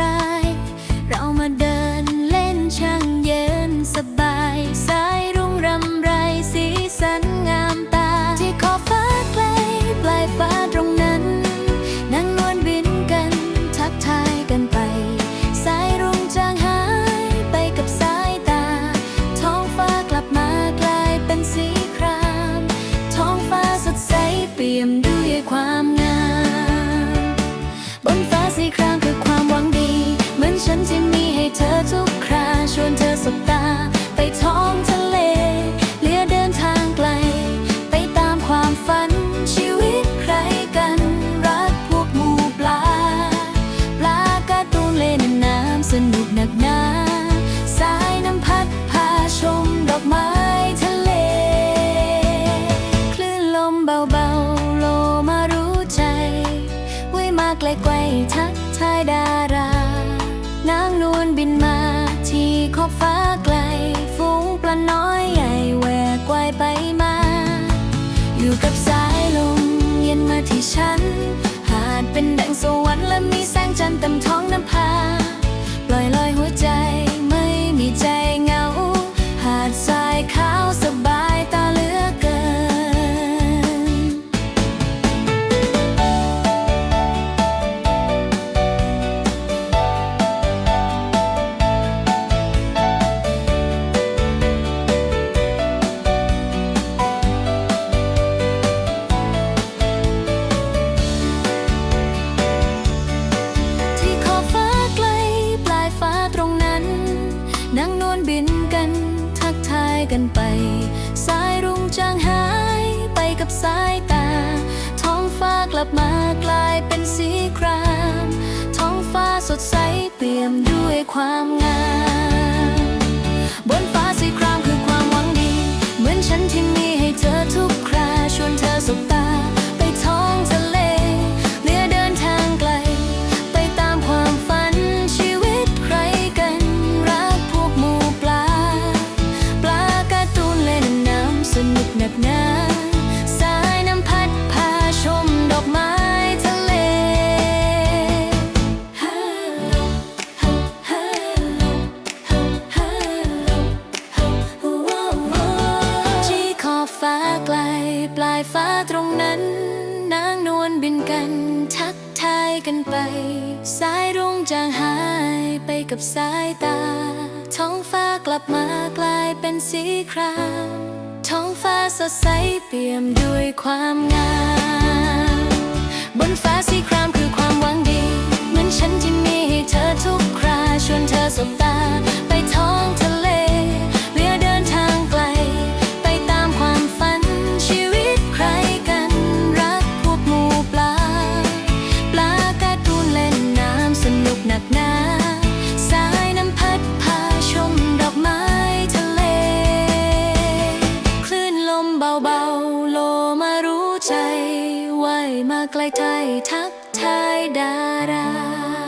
ราย เรามาเดินเล่นช่างเย็นสบายสาย แสงจันทร์เต็มท้องน้ำพาปล่อยลอยหัวใจันไป สายรุ่งจางหายไปกับสายตา ท้องฟ้ากลับมากลายเป็นสีคราม ท้องฟ้าสดใสเปี่ยมด้วยความงาม กันไป สายรุ่งจางหายไปกับสายตา ท้องฟ้ากลับมากลายเป็นสีครามท้องฟ้าสดใสเปี่ยมด้วยความงาม บนฟ้าสีคราม อยเทยทักทายดารา